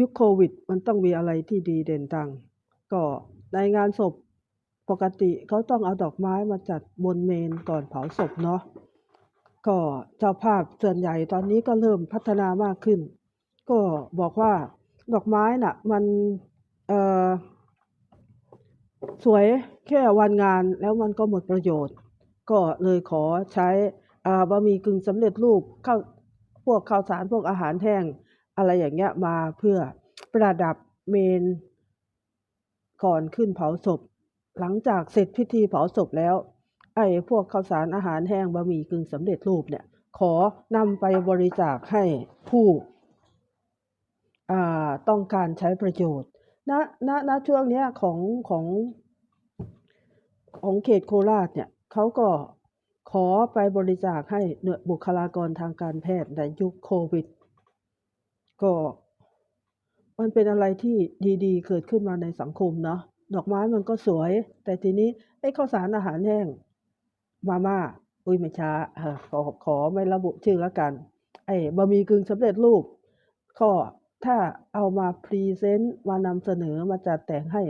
ยุคโควิด มันต้องมีอะไรที่ดีเด่นดัง ก็ในงานศพปกติเขาต้องเอาดอกไม้มาจัดบนเมนก่อนเผาศพเนาะก็เจ้าภาพส่วนใหญ่ตอนนี้ก็เริ่มพัฒนามากขึ้น ก็บอกว่าดอกไม้น่ะ มันเอ่อสวยแค่วันงานแล้วมันก็หมดประโยชน์ ก็เลยขอใช้อ่าบะหมี่กึ่งสำเร็จรูปข้าวพวกข้าวสารพวกอาหารแห้ง อะไรอย่างเงี้ยมาเพื่อประดับเมน ก่อนขึ้นเผาศพ หลังจากเสร็จพิธีเผาศพแล้ว ไอ้พวกข้าวสารอาหารแห้งบะหมี่กึ่งสำเร็จรูปเนี่ย ขอนำไปบริจาคให้ผู้ต้องการใช้ประโยชน์ณณณช่วงเนี้ยของของของเขตโคราชเนี่ยเขาก็ขอไปบริจาคให้หน่วยบุคลากรทางการแพทย์ในยุคโควิด ก็มันเป็นอะไรที่ดีๆ เกิดขึ้นมาในสังคมเนาะดอกไม้มันก็สวย แต่ทีนี้ไอ้ข้าวสารอาหารแห้งมาม่าอุ๊ยไม่ช้าขอขอไม่ระบุชื่อแล้วกัน ไอ้บะหมี่กึ่งสำเร็จรูปก็ถ้าเอามาพรีเซนต์มานำเสนอมาจัดแต่งให้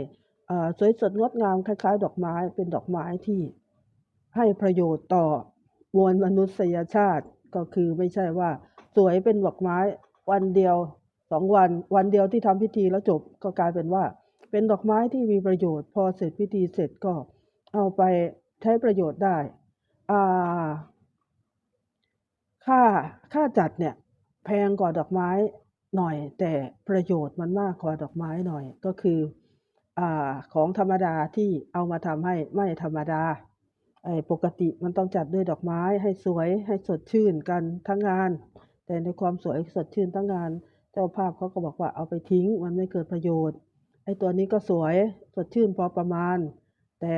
สวยสดงดงามคล้าย ๆ ดอกไม้เป็นดอกไม้ที่ให้ประโยชน์ต่อมวลมนุษยชาติก็คือไม่ใช่ว่าสวยเป็นดอกไม้ วันเดียว2วัน วันเดียวที่ทำพิธีแล้วจบก็กลายเป็นว่า เป็นดอกไม้ที่มีประโยชน์ พอเสร็จพิธีเสร็จก็เอาไปใช้ประโยชน์ได้อ่าค่าค่าจัดเนี่ยแพงกว่าดอกไม้หน่อย แต่ประโยชน์มันมากกว่าดอกไม้หน่อยก็คืออ่าของธรรมดาที่เอามาทำให้ไม่ธรรมดาไอ้ปกติมันต้องจัดด้วยดอกไม้ให้สวยให้สดชื่นกันทั้งงาน แต่ในความสวยสดชื่นทั้งงาน เจ้าภาพเขาก็บอกว่าเอาไปทิ้ง มันไม่เกิดประโยชน์ ไอ้ตัวนี้ก็สวยสดชื่นพอประมาณ แต่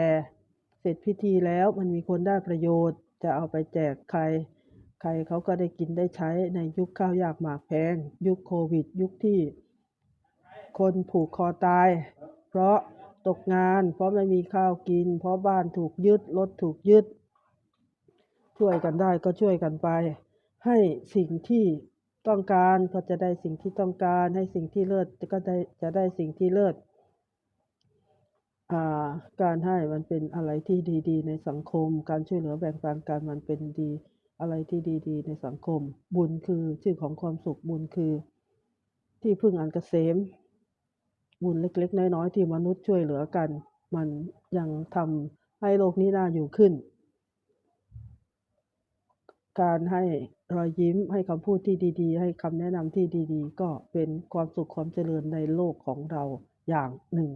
เสร็จพิธีแล้วมันมีคนได้ประโยชน์ จะเอาไปแจกใคร ใครเขาก็ได้กินได้ใช้ในยุคข้าวยากหมากแพง ยุคโควิด ยุคที่ คนผูกคอตาย เพราะตกงาน เพราะไม่มีข้าวกิน เพราะบ้านถูกยึดรถถูกยึด ช่วยกันได้ก็ช่วยกันไป ให้สิ่งที่ต้องการก็จะได้สิ่งที่ต้องการ ให้สิ่งที่เลิศก็ได้จะได้สิ่งที่เลิศอ่าการให้มันเป็นอะไรที่ดี ๆ ในสังคม การช่วยเหลือแบ่งปันกันมันเป็นดีอะไรที่ดี ๆ ในสังคม บุญคือชื่อของความสุขบุญคือ ที่พึ่งอันเกษม บุญเล็ก ๆ น้อย ๆ ที่มนุษย์ช่วยเหลือกัน มันยังทำให้โลกนี้น่าอยู่ขึ้น การให้ รอยยิ้มให้คำพูดที่ดีๆ ให้คำแนะนำที่ดีๆ ก็เป็นความสุขความเจริญในโลกของเราอย่างหนึ่ง